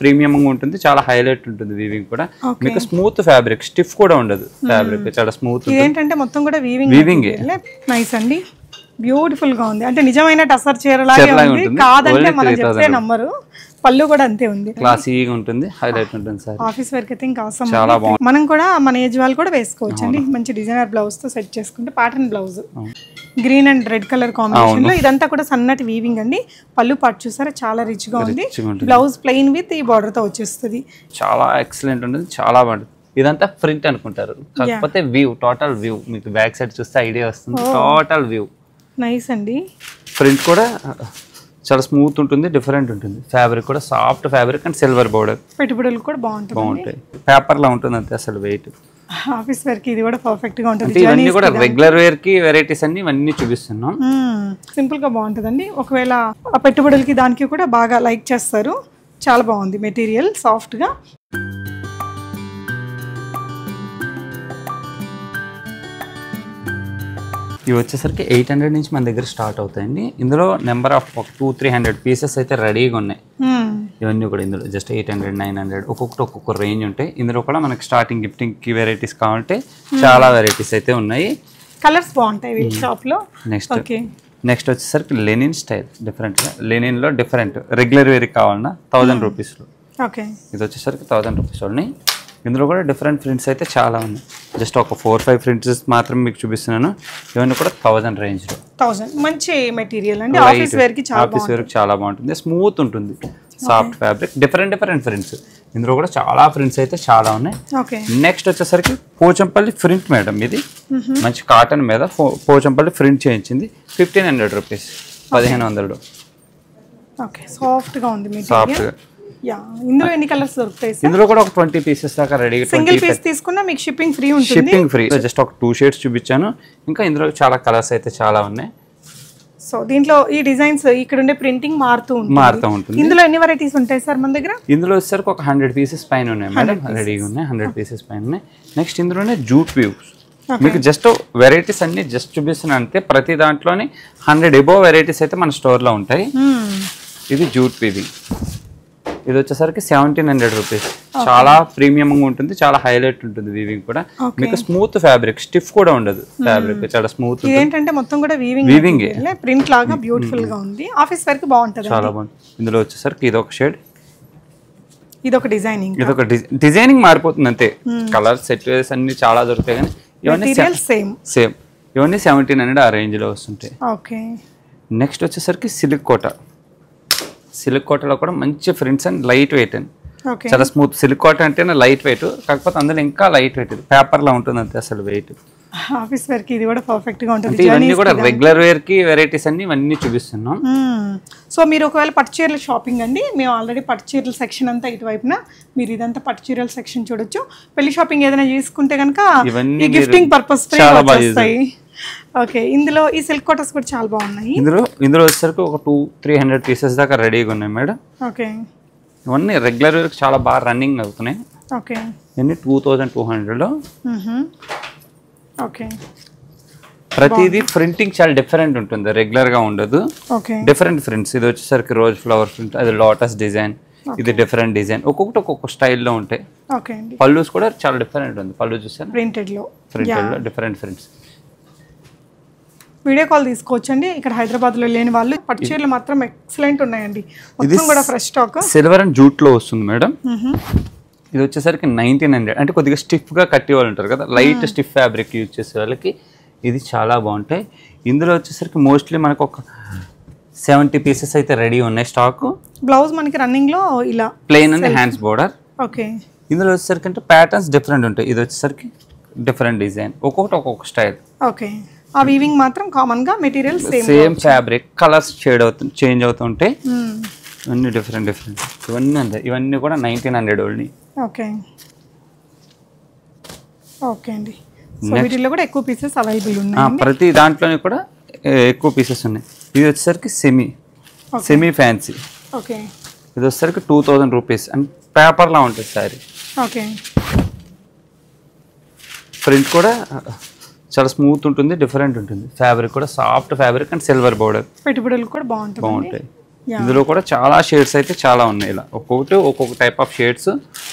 Premium ఉంటుంది చాలా highlight ఉంటుంది వీవింగ్ కూడా. మీకు స్మూత్ ఫ్యాబ్రిక్ స్టిఫ్ కూడా ఉండదు ఫ్యాబ్రిక్ చాలా స్మూత్ ఇదేంటంటే మొత్తం కూడా వీవింగ్ ఏ. నైస్ అండి. బ్యూటిఫుల్గా ఉంది. అంటే నిజమైన టసర్ చీరలాగే ఉంది. కాదంటే మనం 3000 చెప్తే నమ్మరు. పళ్ళు కూడా అంతే ఉంది. క్లాసీగా ఉంటుంది. హైలైట్ ఉంటుంది సార్. ఆఫీస్ వర్క్ అయితే ఇంకా అవసరం చాలా. మనం కూడా మన ఏజ్ వాళ్ళు కూడా వేసుకోవచ్చు అండి మంచి డిజైనర్ బ్లౌజ్తో సెట్ చేసుకుంటే pattern blouse green and red colour కాంబినేషన్లో ఇదంతా కూడా సన్నటి వీవింగ్ అండి. పళ్ళు పాటు చూసారా? చాలా రిచ్గా ఉంది. బ్లౌజ్ ప్లెయిన్ విత్ ఈ బార్డర్తో వచ్చేస్తుంది. చాలా ఎక్సలెంట్ ఉంటుంది. చాలా బాగుంటుంది. ఇదంతా ప్రింట్ అనుకుంటారు. కాకపోతే వ్యూ టోటల్ వ్యూ మీకు బ్యాక్ సైడ్ చూస్తే ఐడియా వస్తుంది. టోటల్ వ్యూ నైస్ అండి. ప్రింట్ కూడా చాలా స్మూత్ ఉంటుంది డిఫరెంట్ ఉంటుంది. ఫ్యాబ్రిక్ కూడా soft fabric and silver border పెట్టుబడులు కూడా బాగుంటుంది బాగుంటాయి. పేపర్ లా ఉంటుంది అంతే అసలు వెయిట్ ఆఫీస్ వర్క్ ఇది కూడా పర్ఫెక్ట్గా ఉంటుంది. ఇవన్నీ కూడా రెగ్యులర్ వేర్కి వెరైటీస్ అన్ని ఇవన్నీ చూపిస్తున్నాం. సింపుల్గా బాగుంటుందండి. ఒకవేళ ఆ పెట్టుబడులకి దానికి కూడా బాగా లైక్ చేస్తారు. చాలా బాగుంది మెటీరియల్ సాఫ్ట్గా. ఇవి వచ్చేసరికి ఎయిట్ హండ్రెడ్ నుంచి మన దగ్గర స్టార్ట్ అవుతాయండి. ఇందులో number of two three hundred pieces అయితే రెడీగా ఉన్నాయి. ఇవన్నీ కూడా ఇందులో just eight hundred nine hundred ఒక్కొక్కటి ఒక్కొక్క రేంజ్ ఉంటాయి. ఇందులో కూడా మనకి స్టార్టింగ్ గిఫ్టింగ్కి వెరైటీస్ కావాలంటే చాలా వెరైటీస్ అయితే ఉన్నాయి. కలర్స్ బాగుంటాయి వీళ్ళ షాప్లో నెక్స్ట్ ఓకే. నెక్స్ట్ వచ్చేసరికి లెనిన్ స్టైల్ డిఫరెంట్గా లెనిన్లో డిఫరెంట్. రెగ్యులర్ వేర్ కావాలన్నా థౌజండ్ రూపీస్లో. ఓకే. ఇది వచ్చేసరికి థౌజండ్ రూపీస్ ఉన్నాయి. ఇందులో కూడా డిఫరెంట్ ప్రింట్స్ అయితే చాలా ఉన్నాయి. జస్ట్ ఒక ఫోర్ ఫైవ్ ప్రింట్స్ మాత్రం మీకు చూపిస్తున్నాను. ఇవన్నీ కూడా థౌజండ్ రేంజ్లో థౌజండ్ మంచి మెటీరియల్ అండి. ఆఫీస్ వేర్కి చాలా ఆఫీస్ వేర్ చాలా బాగుంటుంది. స్మూత్ ఉంటుంది. Soft fabric different different prints ఇందులో కూడా చాలా ప్రింట్స్ అయితే చాలా ఉన్నాయి. ఓకే నెక్స్ట్ వచ్చేసరికి పోచంపల్లి ప్రింట్ మేడం ఇది. మంచి కాటన్ మీద పోచంపల్లి ప్రింట్ చేయించింది. ఫిఫ్టీన్ హండ్రెడ్ రూపీస్ పదిహేను వందలు. ఓకే సాఫ్ట్గా ఉంది సాఫ్ట్ మెటీరియల్ యా ఇందులో ఎన్ని కలర్స్ దొరుకుతాయి ఇందులో కూడా ఒక ట్వంటీ పీసెస్ దాకా రెడీ సింగిల్ పీస్ తీసుకున్నా మీకు షిప్పింగ్ ఫ్రీ ఉంటుంది. షిప్పింగ్ ఫ్రీ జస్ట్ ఒక టూ షేడ్స్ చూపించాను. ఇంకా ఇందులో చాలా కలర్స్ అయితే చాలా ఉన్నాయి. సో దీంట్లో ఈ డిజైన్స్ ఇక్కడ ఉండే ప్రింటింగ్ మారుతూ ఉంటుంది. మారుతూ ఉంటుంది. ఇందులో ఎన్ని వెరైటీస్ ఉంటాయి సార్ మన దగ్గర? ఇందులో వచ్చేసరికి ఒక హండ్రెడ్ పీసెస్ పైన ఉన్నాయి మేడం రెడీగా ఉన్నాయి హండ్రెడ్ పీసెస్ పైన ఉన్నాయి. నెక్స్ట్ ఇందులోనే జూట్ వ్యూస్ మీకు జస్ట్ వెరైటీస్ అన్ని జస్ట్ చూపిస్తున్నా అంతే. ప్రతి దాంట్లోని హండ్రెడ్ ఎబో వెరైటీస్ అయితే మన స్టోర్లో ఉంటాయి. ఇది జూట్ వీవింగ్ ఇది వచ్చేసరికి సెవెంటీన్ హండ్రెడ్ రూపీస్ చాలా ప్రీమియంగా ఉంటుంది చాలా హైలైట్ ఉంటుంది వీవింగ్ కూడా. మీకు స్మూత్ ఫ్యాబ్రిక్ స్టిఫ్ కూడా ఉండదు ఫ్యాబ్రిక్ చాలా స్మూత్ ఏంటంటే మొత్తం కూడా వీవింగ్ ఏ. ప్రింట్ లాగా బ్యూటిఫుల్గా ఉంది. ఆఫీస్ వరకు బాగుంటుంది చాలా బాగుంది ఇందులో వచ్చేసరికి ఇది ఒక షేడ్ ఇది ఒక డిజైనింగ్ ఇది ఒక డిజైనింగ్ మారిపోతుంది అంతే. కలర్ సెట్ అన్ని చాలా దొరుకుతాయి కానీ ఇవన్నీ సేమ్ సేమ్ ఇవన్నీ సెవెంటీన్ హండ్రెడ్ ఆ రేంజ్లో వస్తుంటాయి. ఓకే నెక్స్ట్ వచ్చేసరికి సిల్క్ కోట. సిల్క్ కోటలో కూడా మంచి ఫ్రింట్స్ అండ్ లైట్ వెయిట్ అండి. చాలా స్మూత్. సిల్క్ కోట అంటేనే లైట్ వెయిట్. కాకపోతే అందులో ఇంకా లైట్ వెయిట్. పేపర్లా ఉంటుంది అంతే అసలు వెయిట్. ఆఫీస్ వరకు ఇది కూడా పర్ఫెక్ట్గా ఉంటుంది ఇవన్నీ కూడా రెగ్యులర్ వేర్కి వెరైటీస్ అన్ని ఇవన్నీ చూపిస్తున్నాం. సో మీరు ఒకవేళ పట్టు చీరల షాపింగ్ అండి మేము ఆల్రెడీ పట్టు చీరల సెక్షన్ అంతా ఇటువైపున మీరు ఇదంతా పట్టు చీరల సెక్షన్ చూడొచ్చు. పెళ్ళి షాపింగ్ ఏదైనా చేసుకుంటే కనుక ఇవన్నీ గిఫ్టింగ్ పర్పస్ వస్తాయి ఓకే ఇందులో ఈ సిల్క్ కోటర్స్ కూడా చాలా బాగున్నాయి. ఇందులో ఇందులో వచ్చేసరికి ఒక టూ త్రీ హండ్రెడ్ పీసెస్ దాకా రెడీగా ఉన్నాయి మేడం. ఓకే. ఇవన్నీ రెగ్యులర్ చాలా బాగా రన్నింగ్ అవుతున్నాయి. ఓకే. ఇవన్నీ టూ థౌజండ్ టూ హండ్రెడ్లో ఓకే. ప్రతిదీ ప్రింటింగ్ చాలా డిఫరెంట్ ఉంటుంది రెగ్యులర్గా ఉండదు. ఓకే. డిఫరెంట్ ప్రింట్స్ ఇది వచ్చేసరికి రోజ్ ఫ్లవర్ ప్రింట్ అది లోటస్ డిజైన్ ఇది డిఫరెంట్ డిజైన్ ఒక్కొక్కటి ఒక్కొక్క స్టైల్లో ఉంటాయి. పళ్ళుస్ కూడా చాలా డిఫరెంట్ ఉంది పళ్ళు చూసాను ప్రింటెడ్లో. ప్రింటెడ్లో డిఫరెంట్ ప్రింట్స్ వీడియో కాల్ తీసుకోవచ్చండి. ఇక్కడ హైదరాబాద్లో లేని వాళ్ళు పట్టు చీరలు మాత్రం ఎక్సలెంట్ ఉన్నాయండి. మొత్తం కూడా ఫ్రెష్ స్టాక్ సిల్వర్ అండ్ జూట్లో వస్తుంది మేడం. ఇది వచ్చేసరికి నైన్టీన్ హండ్రెడ్ అంటే కొద్దిగా స్టిఫ్గా కట్టే వాళ్ళు ఉంటారు కదా. లైట్ స్టిఫ్ ఫ్యాబ్రిక్ యూజ్ చేసే వాళ్ళకి ఇది చాలా బాగుంటాయి. ఇందులో వచ్చేసరికి మోస్ట్లీ మనకు ఒక సెవెంటీ పీసెస్ అయితే రెడీ ఉన్నాయి స్టాక్ బ్లౌజ్ మనకి రన్నింగ్లో ఇలా plain and hands border okay ఇందులో వచ్చేసరికి అంటే ప్యాటర్న్స్ డిఫరెంట్ ఉంటాయి. ఇది వచ్చేసరికి డిఫరెంట్ డిజైన్ ఒక్కొక్కటి ఒక్కొక్క స్టైల్ ఓకే ఆ వీవింగ్ మాత్రం కామన్గా material same same fabric colours shade అవుతు చేంజ్ అవుతుంటాయి ఇవన్నీ డిఫరెంట్ డిఫరెంట్ ఇవన్నీ అంతే. ఇవన్నీ కూడా nineteen hundred old okay okay అండి. సో వీటిల్లో కూడా ఎక్కువ పీసెస్ అవైలబుల్ ఉన్నాయి ప్రతి దాంట్లోనే కూడా ఎక్కువ పీసెస్ ఉన్నాయి. ఇది వచ్చేసరికి సెమీ సెమీ ఫ్యాన్సీ ఓకే ఇది వచ్చేసరికి టూ థౌజండ్ రూపీస్ అండ్ పేపర్లా ఉంటుంది సారీ ఓకే ప్రింట్ కూడా చాలా స్మూత్ ఉంటుంది డిఫరెంట్ ఉంటుంది. ఫ్యాబ్రిక్ కూడా soft fabric and silver border పెట్టుబడులు కూడా బాగుంటుంది బాగుంటాయి. ఇందులో కూడా చాలా షేడ్స్ అయితే చాలా ఉన్నాయి ఇలా. ఒక్కొక్కటి ఒక్కొక్క type of shades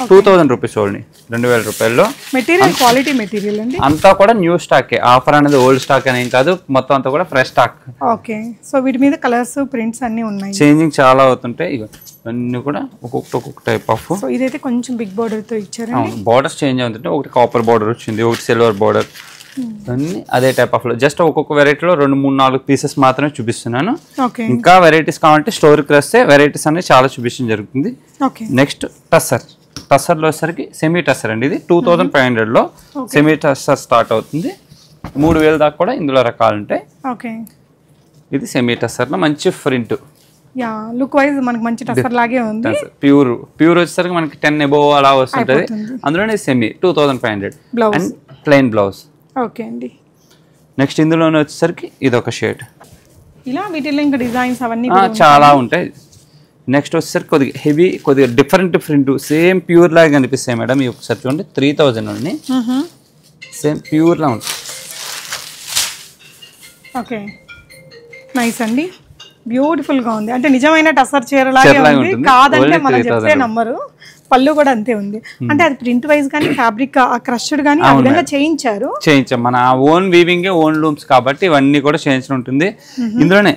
two thousand rupees only రెండు వేల రూపాయల్లో. మెటీరియల్ క్వాలిటీ మెటీరియల్ అండి? అంతా కూడా న్యూ స్టాక్ ఆఫర్ అనేది ఓల్డ్ స్టాక్ అని ఏం కాదు మొత్తం అంతా కూడా ఫ్రెష్ స్టాక్ ఓకే సో వీటి మీద కలర్స్ ప్రింట్స్ అన్నీ ఉన్నాయి. చేంజింగ్ చాలా అవుతుంటాయి. ఇవన్నీ కూడా ఒక్కొక్కటి ఒక్కొక్క టైప్ ఆఫ్ సో ఇదైతే కొంచెం బిగ్ బార్డర్తో ఇచ్చారండి. అవును బార్డర్స్ చేంజ్ అవుతుంటే ఒకటి కాపర్ బార్డర్ వచ్చింది ఒకటి సిల్వర్ బార్డర్ అన్ని అదే టైప్ ఆఫ్ జస్ట్ ఒక్కొక్క వెరైటీలో రెండు మూడు నాలుగు పీసెస్ మాత్రమే చూపిస్తున్నాను. ఓకే ఇంకా వెరైటీస్ కావాలంటే స్టోర్కి వస్తే వెరైటీస్ అనేది చాలా చూపించడం జరుగుతుంది. ఓకే నెక్స్ట్ టస్సర్ టస్సర్లో వచ్చేసరికి సెమీ టస్సర్ అండి ఇది. టూ థౌజండ్ ఫైవ్ హండ్రెడ్లో సెమీ టస్సర్ స్టార్ట్ అవుతుంది. మూడు వేల దాకా కూడా ఇందులో రకాలు ఉంటాయి. ఓకే ఇది సెమీ టస్సర్లో మంచి ప్రింట్ యా లుక్ వైజ్ మనకి మంచి టసర్ లాగే ఉంది. ప్యూర్ ప్యూర్ వచ్చేసరికి మనకి టెన్ ఎబో అలా వస్తుంటుంది. అందులోనే semi two thousand five hundred. And plain blouse okay అండి. నెక్స్ట్ ఇందులోనే వచ్చేసరికి ఇది ఒక షేడ్. ఇలా వీటిలో ఇంకా డిజైన్స్ అవన్నీ చాలా ఉంటాయి. నెక్స్ట్ వచ్చేసరికి కొద్దిగా హెవీ కొద్దిగా డిఫరెంట్ డిఫరెంట్ సేమ్ ప్యూర్ లాగా కనిపిస్తాయి మేడం. ఈ ఒకసారి చూడండి త్రీ థౌజండ్ ఉంది సేమ్ ప్యూర్లా ఉంటుంది ఓకే. నైస్ అండి. బ్యూటిఫుల్గా ఉంది. అంటే నిజమైన టసర్ చీరలాగే ఉంది. కాదంటే మనం 3000 చెప్తే నమ్మరు. పళ్ళు కూడా అంతే ఉంది. అంటే అది ప్రింట్ వైజ్ కానీ ఫ్యాబ్రిక్ ఆ క్రష్డ్ కానీ ఆ విధంగా చేయించారు. చేయించాం. మన ఓన్ వీవింగ్ ఓన్ లూమ్స్ కాబట్టి ఇవన్నీ కూడా చేయించిన ఉంటుంది. ఇందులోనే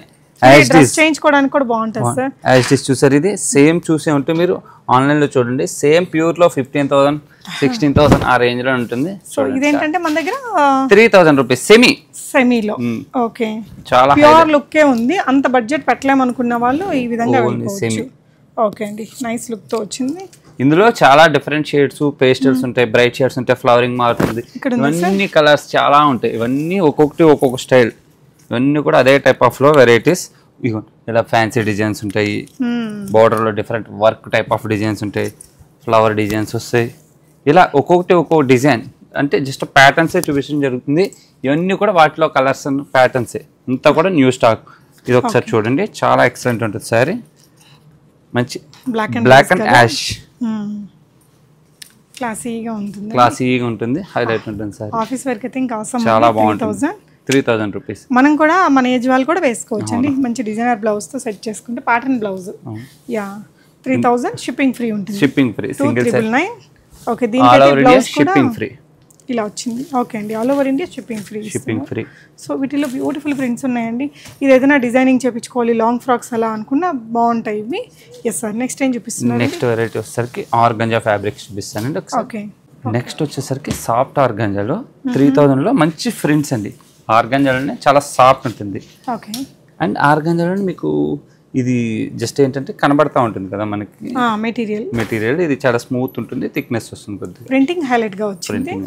చేయించుకోవడానికి కూడా బాగుంటుంది సార్. యాజ్ ఇస్ చూసారు ఇది. సేమ్ చూసే ఉంటే మీరు ఆన్లైన్లో చూడండి. సేమ్ ప్యూర్లో ఫిఫ్టీన్ థౌసండ్ సిక్స్టీన్ థౌసండ్ ఆ రేంజ్లో ఉంటుంది. సో ఇదేంటంటే మన దగ్గర త్రీ థౌసండ్ రూపీస్ సెమీ సెమీలో ఓకే. చాలా ప్యూర్ లుక్కే ఉంది. అంత బడ్జెట్ పెట్టలేమనుకున్న వాళ్ళు ఈ విధంగా వెళ్ళిపోవచ్చు. ఓకే అండి. నైస్ లుక్తో వచ్చింది. ఇందులో చాలా డిఫరెంట్ షేడ్స్ పేస్టల్స్ ఉంటాయి బ్రైట్ షేడ్స్ ఉంటాయి ఫ్లవరింగ్ మారుతుంది. ఇక్కడ ఇవన్నీ కలర్స్ చాలా ఉంటాయి. ఇవన్నీ ఒక్కొక్కటి ఒక్కొక్క స్టైల్ ఇవన్నీ కూడా అదే టైప్ ఆఫ్లో వెరైటీస్ ఇలా ఫ్యాన్సీ డిజైన్స్ ఉంటాయి. Border లో different work type of designs ఉంటాయి. ఫ్లవర్ డిజైన్స్ వస్తాయి. ఇలా ఒక్కొక్కటి ఒక్కొక్క డిజైన్ అంటే జస్ట్ ప్యాటర్న్సే చూపించడం జరుగుతుంది. ఇవన్నీ కూడా వాటిలో కలర్స్ ప్యాటర్న్సే అంతా కూడా న్యూ స్టాక్ ఇది ఒకసారి చూడండి. చాలా ఎక్సలెంట్ ఉంటుంది సారీ. మంచి black and black and ash క్లాసీగా ఉంటుంది. క్లాసీగా ఉంటుంది. హైలైట్ ఉంటుంది సార్. ఆఫీస్ వర్క్ అయితే ఇంకా అవసరం చాలా బాగుంటుంది. త్రీ థౌజండ్ రూపీస్ మనం కూడా మన ఏజ్ వాళ్ళు కూడా వేసుకోవచ్చు అండి మంచి డిజైనర్ బ్లౌజ్తో సెట్ చేసుకుంటే pattern blouse yeah three thousand shipping free ఉంటుంది. Shipping free single nine okay India blouse కూడా షిప్పింగ్ ఫ్రీ ఇలా వచ్చింది. ఓకే అండి. All over India shipping free shipping free so వీటిలో బ్యూటిఫుల్ ప్రింట్స్ ఉన్నాయండి. ఇది ఏదైనా డిజైనింగ్ చేపించుకోవాలి లాంగ్ ఫ్రాక్స్ అలా అనుకున్నా బాగుంటాయి ఇవి. ఎస్ సార్ నెక్స్ట్ ఏం చూపిస్తున్నారు? నెక్స్ట్ వెరైటీ వచ్చేసరికి ఆర్గంజా ఫ్యాబ్రిక్స్ చూపిస్తానండి ఓకే నెక్స్ట్ వచ్చేసరికి సాఫ్ట్ ఆర్గంజాలో త్రీ థౌజండ్లో మంచి ప్రింట్స్ అండి. ఆర్గంజాలోనే చాలా సాఫ్ట్ ఉంటుంది. ఓకే అండ్ ఆర్గంజాలో మీకు ఇది జస్ట్ ఏంటంటే కనబడతా ఉంటుంది కదా మనకి. మెటీరియల్ మెటీరియల్ ఇది చాలా స్మూత్ ఉంటుంది థిక్నెస్ వస్తుంది కొద్దిగా. ప్రింటింగ్ హైలైట్గా వచ్చింది. ప్రింటింగ్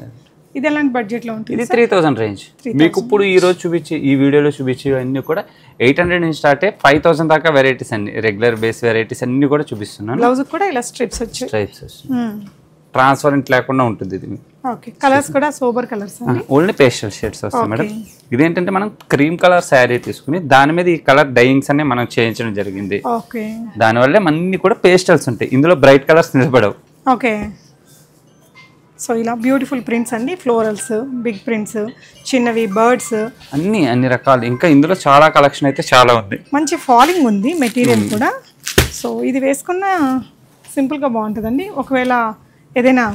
ఇది ఎలాంటి బడ్జెట్లో ఉంటుంది ఇది త్రీ థౌసండ్ రేంజ్ మీకు ఇప్పుడు ఈ రోజు చూపించి ఈ వీడియోలో చూపించి అన్ని కూడా ఎయిట్ హండ్రెడ్ నుంచి స్టార్ట్ అయ్యి ఫైవ్ థౌసండ్ దాకా వెరైటీస్ అన్ని రెగ్యులర్ బేస్ వెరైటీస్ అన్ని కూడా చూపిస్తున్నాను. బ్లౌజ్ కూడా ఇలా స్ట్రిప్స్ వచ్చాయి. టైప్స్ ట్రాన్స్పరెంట్ లేకుండా ఉంటుంది ఇది. ఓకే కలర్స్ కూడా sober colours only pastel shades వస్తాయి మేడం ఇదేంటంటే మనం క్రీమ్ కలర్ శారీ తీసుకుని దాని మీద ఈ కలర్ డైయింగ్స్ అనే మనం చేయించడం జరిగింది. ఓకే దానివల్ల అన్ని కూడా పేస్టల్స్ ఉంటాయి. ఇందులో బ్రైట్ కలర్స్ నిలబడవు. ఓకే సో ఇలా బ్యూటిఫుల్ ప్రింట్స్ అండి ఫ్లోరల్స్ బిగ్ ప్రింట్స్ చిన్నవి బర్డ్స్. అన్ని అన్ని రకాలు. ఇంకా ఇందులో చాలా కలెక్షన్ అయితే చాలా ఉంది. మంచి ఫాలింగ్ ఉంది మెటీరియల్ కూడా. సో ఇది వేసుకున్న సింపుల్గా బాగుంటుందండి. ఒకవేళ ఏదైనా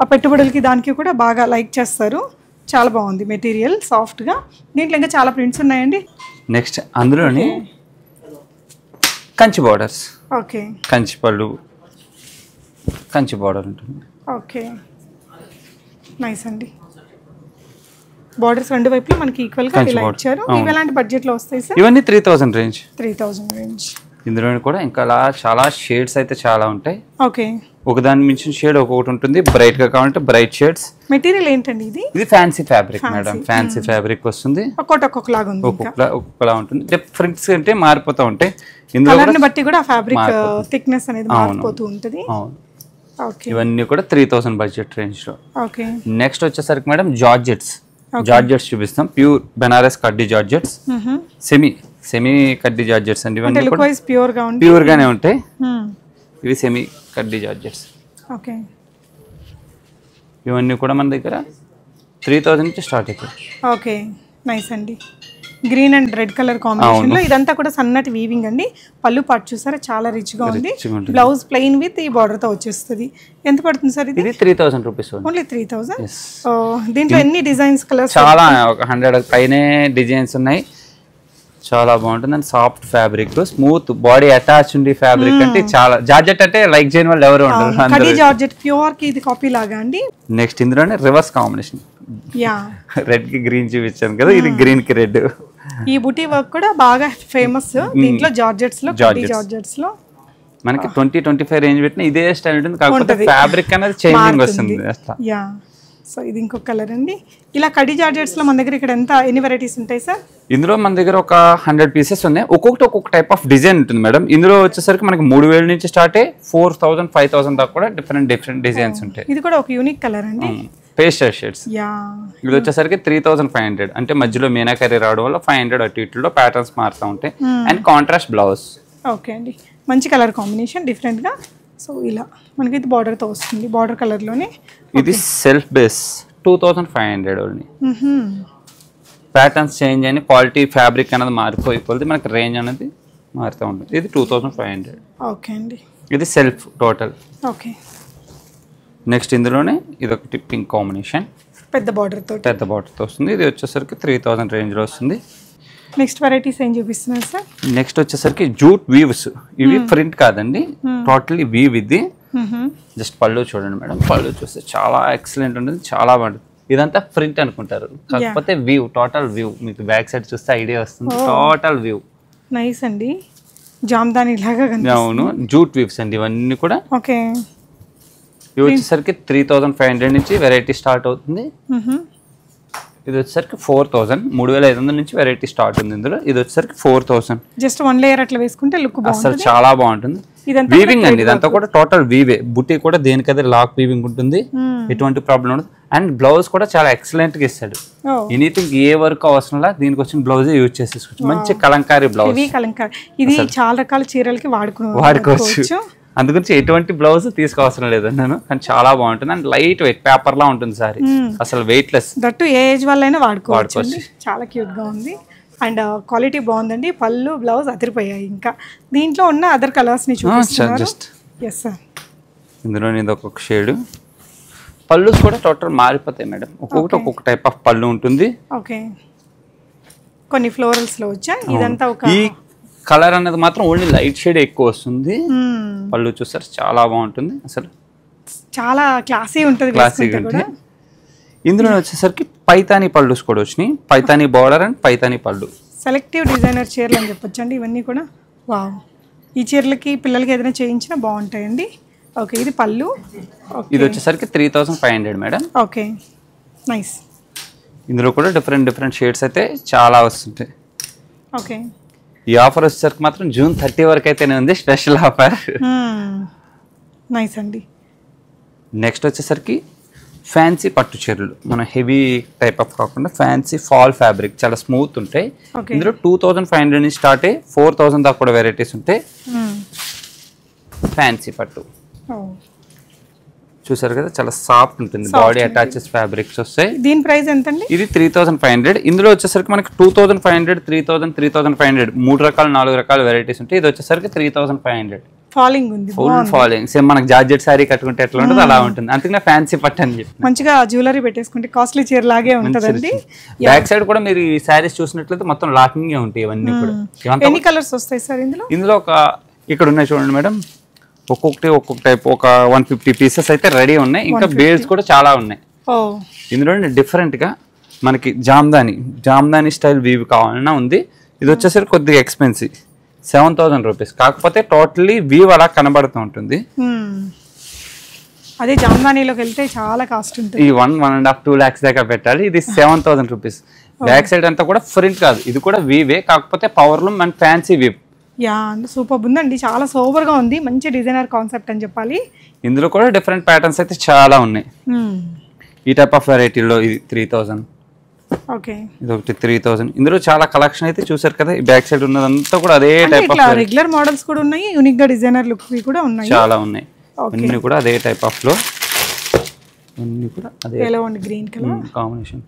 ఆ పెట్టుబడులకి దానికి కూడా బాగా లైక్ చేస్తారు. చాలా బాగుంది మెటీరియల్ సాఫ్ట్గా దీంట్లో ఇంకా చాలా ప్రింట్స్ ఉన్నాయండి. నెక్స్ట్ అందులోని కంచి బార్డర్స్ ఓకే. కంచి పళ్ళు. కంచి బార్డర్ ఉంటుంది. ఓకే. నైస్ అండి. బార్డర్స్ రెండు వైపులా మనకి ఈక్వల్గా ఇలా. ఇచ్చారు. ఇవి ఎలాంటి బడ్జెట్లో వస్తాయి సార్ ఇవన్నీ three thousand range three thousand range ఇందులో కూడా ఇంకా అలా చాలా షేడ్స్ అయితే చాలా ఉంటాయి. ఓకే. ఒకదాని మించిన షేడ్ ఒక్కొక్కటి ఉంటుంది. బ్రైట్గా కావాలంటే బ్రైట్ షేడ్స్ మెటీరియల్ ఏంటండి ఇది? ఇది fancy fabric madam fancy fabric వస్తుంది. ఒక్కొక్కటి ఒక్కొక్కలాగా ఉంది ఒక్కొక్కలా ఒక్కొక్కలా ఉంటుంది. డిఫరెంట్స్ అంటే మారిపోతూ ఉంటాయి. ఇందులో బట్టి కూడా ఫ్యాబ్రిక్ థిక్నెస్ అనేది మారిపోతూ ఉంటుంది. అవును. ఇవన్నీ కూడా త్రీ థౌసండ్ బడ్జెట్ రేంజ్లో. ఓకే నెక్స్ట్ వచ్చేసరికి మేడం జార్జెట్స్ జార్జెట్స్ చూపిస్తాం. ప్యూర్ బెనారస్ కడ్డీ జార్జెట్స్ సెమీ సెమీ కడ్డీ జార్జెట్స్ అండి ఇవన్నీ ప్యూర్ గానే ఉంటాయి. ఇవి సెమీ కడ్డీ జార్జెట్స్ ఓకే ఇవన్నీ కూడా మన దగ్గర త్రీ థౌజండ్ నుంచి స్టార్ట్ అవుతాయి. ఓకే నైస్ అండి. గ్రీన్ అండ్ రెడ్ కలర్ కాంబినేషన్లో ఇదంతా కూడా సన్నటి వీవింగ్ అండి. పళ్ళు పాటు చూసారా? చాలా రిచ్గా ఉంది. బ్లౌజ్ ప్లెయిన్ విత్ ఈ బార్డర్తో వచ్చేస్తుంది. ఎంత పడుతుంది సార్ ఇది? Three thousand rupees only three thousand దీంట్లో ఎన్ని డిజైన్స్ కలర్స్ చాలా ఒక హండ్రెడ్ పైనే డిజైన్స్ ఉన్నాయి. చాలా బాగుంటుంది. And soft fabric smooth body attach ఉంది ఫ్యాబ్రిక్ అంటే చాలా జార్జెట్ అంటే లైక్ చేయని వాళ్ళు ఎవరు ఉండరు జార్జెట్ ప్యూర్కి ఇది కాపీ లాగా అండి. నెక్స్ట్ ఇందులోనే రివర్స్ కాంబినేషన్ యా రెడ్కి గ్రీన్ చూపించాను కదా ఇది గ్రీన్కి రెడ్ ఈ బుటీ వర్క్ కూడా బాగా ఫేమస్ దీంట్లో జార్జెట్స్లో. జార్జెట్స్. లో. మనకి ట్వంటీ ట్వంటీ ఫైవ్ రేంజ్ పెట్టిన ఇదే స్టైల్ ఉంటుంది కాకపోతే ఫ్యాబ్రిక్ అనేది చేంజింగ్ వస్తుంది. అట్లా. యా సో ఇది ఇంకొక కలర్ అండి. ఇలా కడీ జార్జెట్స్లో మన దగ్గర ఇక్కడ ఎంత ఎన్ని వెరైటీస్ ఉంటాయి సార్ ఇందులో మన దగ్గర ఒక హండ్రెడ్ పీసెస్ ఉన్నాయి. ఒక్కొక్కటి ఒక్కొక్క టైప్ ఆఫ్ డిజైన్ ఉంటుంది మేడం ఇందులో వచ్చేసరికి మనకి మూడు వేల నుంచి స్టార్ట్ అయ్యి ఫోర్ థౌసండ్ ఫైవ్ థౌసండ్ దాకా కూడా డిఫరెంట్ డిఫరెంట్ డిజైన్స్ ఉంటాయి. ఇది కూడా ఒక యూనిక్ కలర్ అండి. Pastel shades. యా. ఇది వచ్చేసరికి త్రీ థౌసండ్ ఫైవ్ హండ్రెడ్ అంటే మధ్యలో మీనాకరీ రావడం వల్ల ఫైవ్ హండ్రెడ్ అటు ఇటులో ప్యాటర్న్స్ మారుతూ ఉంటాయి. అండ్ కాంట్రాస్ట్ బ్లౌజ్ ఓకే అండి. మంచి కలర్ కాంబినేషన్ డిఫరెంట్గా. సో ఇలా. మనకి ఇది border తో వస్తుంది. బార్డర్ కలర్లోనే. ఇది self base two thousand five hundred only. Patterns change అయిన క్వాలిటీ ఫ్యాబ్రిక్ అనేది మారిపోయిపోతుంది మనకి రేంజ్ అనేది మారుతూ ఉంటుంది. ఇది two thousand five hundred okay అండి. ఇది సెల్ఫ్ టోటల్ ఓకే నెక్స్ట్ ఇందులోనే ఇది ఒకటి పింక్ కాంబినేషన్. పెద్ద బార్డర్ తోటి. పెద్ద బాటిల్తో వస్తుంది. ఇది వచ్చేసరికి త్రీ థౌసండ్ రేంజ్లో వస్తుంది. నెక్స్ట్ వెరైటీస్ ఏం చూపిస్తున్నారు సార్ నెక్స్ట్ వచ్చేసరికి జూట్ వీవ్స్ ఇవి ప్రింట్ కాదండి. టోటలీ వీవ్ ఇది. జస్ట్ పళ్ళు చూడండి మేడం. పళ్ళు చూస్తే చాలా ఎక్సలెంట్ ఉంటుంది. చాలా బాగుంటుంది. ఇదంతా ప్రింట్ అనుకుంటారు. కాకపోతే వ్యూ టోటల్ వ్యూ మీకు బ్యాక్ సైడ్ చూస్తే ఐడియా వస్తుంది. టోటల్ వ్యూ నైస్ అండి. జామ్దాని లాగా అవును. జూట్ వీవ్స్ అండి. ఇవన్నీ కూడా ఓకే ఇవి వచ్చేసరికి త్రీ థౌసండ్ ఫైవ్ హండ్రెడ్ నుంచి వెరైటీ స్టార్ట్ అవుతుంది. ఇది వచ్చేసరికి ఫోర్ థౌసండ్ మూడు వేల ఐదు వందల నుంచి వెరైటీ స్టార్ట్ ఉంది ఇందులో. ఇది వచ్చేసరికి four thousand just one layer అట్లా వేసుకుంటే లుక్ అసలు చాలా బాగుంటుంది. వీవింగ్ అండి ఇదంతా కూడా టోటల్ వీవే బుట్టి కూడా దేనికదే లాక్ వీవింగ్ ఉంటుంది ఎటువంటి ప్రాబ్లం ఉండదు. అండ్ బ్లౌజ్ కూడా చాలా ఎక్సలెంట్గా ఇస్తాడు. ఎనీథింగ్ ఏ వర్క్ అవసరం దీనికి వచ్చిన బ్లౌజ్ యూజ్ చేసేసుకోవచ్చు. మంచి కలంకారీ బ్లౌజ్ కలంకార్. ఇది చాలా రకాల చీరలకి వాడుకో వాడుకోవచ్చు. అందుగురించి ఎటువంటి బ్లౌజ్ తీసుకోవసరం లేదు నేను కానీ చాలా బాగుంటుంది. అండ్ లైట్ వెయిట్ పేపర్ లా ఉంటుంది సారీ. అసలు వెయిట్ లెస్ దట్టు ఏ ఏజ్ వాళ్ళైనా వాడుకోవచ్చు. చాలా క్యూట్గా ఉంది. అండ్ క్వాలిటీ బాగుందండి. పళ్ళు బ్లౌజ్ అదిరిపోయాయి ఇంకా. దీంట్లో ఉన్న అదర్ కలర్స్ని చూపిస్తున్నారు. జస్ట్ ఎస్ సార్ ఇందులో ఇది ఒక్కొక్క షేడ్ పళ్ళు కూడా టోటల్ మారిపోతాయి మేడం ఒక్కొక్కటి ఒక్కొక్క టైప్ ఆఫ్ పళ్ళు ఉంటుంది. ఓకే కొన్ని ఫ్లోరల్స్లో వచ్చా? ఇదంతా ఒక ఈ కలర్ అనేది మాత్రం ఓన్లీ లైట్ షేడ్ ఎక్కువ వస్తుంది. పళ్ళు చూస్తారు చాలా బాగుంటుంది. అసలు చాలా క్లాసీ ఉంటుంది కూడా ఉంటుంది. ఇందులో వచ్చేసరికి పైతాని పళ్ళు కూడా వచ్చినాయి. పైతాని బార్డర్ అండ్ పైతాని పళ్ళు. సెలెక్టివ్ డిజైనర్ చీరలు అని చెప్పొచ్చు అండి ఇవన్నీ కూడా వావ్. ఈ చీరలకి పిల్లలకి ఏదైనా చేయించినా బాగుంటాయండి. ఓకే ఇది పళ్ళు. ఇది వచ్చేసరికి three thousand five hundred madam okay nice. ఇందులో కూడా డిఫరెంట్ డిఫరెంట్ షేడ్స్ అయితే చాలా వస్తుంటాయి. ఓకే. ఈ ఆఫర్ వచ్చేసరికి మాత్రం జూన్ థర్టీ వరకు అయితేనే ఉంది స్పెషల్ ఆఫర్. నైస్ అండి. నెక్స్ట్ వచ్చేసరికి ఫ్యాన్సీ పట్టు చీరలు. మన హెవీ టైప్ ఆఫ్ కాకుండా ఫ్యాన్సీ ఫాల్ ఫ్యాబ్రిక్ చాలా స్మూత్ ఉంటాయి. ఇందులో టూ థౌజండ్ ఫైవ్ హండ్రెడ్ నుంచి స్టార్ట్ అయ్యి ఫోర్ థౌసండ్ దాకా కూడా వెరైటీస్ ఉంటాయి. ఫ్యాన్సీ పట్టు. చూసారు కదా చాలా సాఫ్ట్ ఉంటుంది. బాడీ అటాచెస్ ఫ్యాబ్రిక్స్ వస్తాయి. దీని ప్రైస్ ఎంతండి? ఇది త్రీ థౌసండ్ ఫైవ్ హండ్రెడ్ ఇందులో వచ్చేసరికి మనకి two thousand five hundred three thousand three thousand five hundred మూడు రకాల నాలుగు రకాల వెరైటీస్ ఉంటాయి. ఇది వచ్చేసరికి three thousand five hundred falling ఉంది. ఫుల్ ఫాలోయింగ్ సేమ్ మనకి జార్జెట్ శారీ కట్టుకుంటే ఎట్లా ఉంటుంది అలా ఉంటుంది. అందుకనే ఫ్యాన్సీ పట్టు అని చెప్పి మంచిగా జ్యువెలరీ పెట్టేసుకుంటే కాస్ట్లీ చీర లాగే ఉంటుందండి. బ్యాక్ సైడ్ కూడా మీరు ఈ శారీస్ చూసినట్లయితే మొత్తం లాకింగ్ ఉంటాయి ఇవన్నీ కూడా. ఇవంతా ఎన్ని కలర్స్ వస్తాయి సార్ ఇందులో? ఇందులో ఒక ఇక్కడ ఉన్నాయి చూడండి మేడం. ఒక్కొక్కటి ఒక్కొక్క టైప్ ఒక వన్ ఫిఫ్టీ పీసెస్ అయితే రెడీ ఉన్నాయి. ఇంకా బేల్స్ కూడా చాలా ఉన్నాయి. ఇందులో different గా మనకి జామ్దాని జామ్దాని స్టైల్ వీవ్ కావాలన్నా ఉంది. ఇది వచ్చేసరికి కొద్దిగా ఎక్స్పెన్సివ్ సెవెన్ థౌసండ్ రూపీస్ కాకపోతే టోటలీ వీవ్ అలా కనబడుతూ ఉంటుంది. అదే జామ్దానీలోకి వెళ్తే చాలా కాస్ట్ ఉంటుంది. ఈ one one and half two lakhs దాకా పెట్టాలి. ఇది seven thousand rupees back side అంతా కూడా ప్రింట్ కాదు. ఇది కూడా వీవే కాకపోతే powerloom and fancy weave yeah super. ఉందండి చాలా సూపర్గా ఉంది. మంచి డిజైనర్ కాన్సెప్ట్ అని చెప్పాలి. ఇందులో కూడా డిఫరెంట్ ప్యాటర్న్స్ అయితే చాలా ఉన్నాయి. ఈ టైప్ ఆఫ్ వెరైటీలో ఇది త్రీ థౌసండ్ ఓకే. ఇది ఒకటి త్రీ థౌసండ్ ఇందులో చాలా కలెక్షన్ అయితే చూసారు కదా ఈ బ్యాక్ సైడ్ ఉన్నదంతా కూడా అదే టైప్ ఆఫ్ రెగ్యులర్ మోడల్స్ కూడా ఉన్నాయి యూనిక్గా డిజైనర్ లుక్ కూడా ఉన్నాయి. చాలా ఉన్నాయి. అన్ని కూడా అదే టైప్ ఆఫ్లో అన్ని కూడా అదే గ్రీన్ కలర్ కాంబినేషన్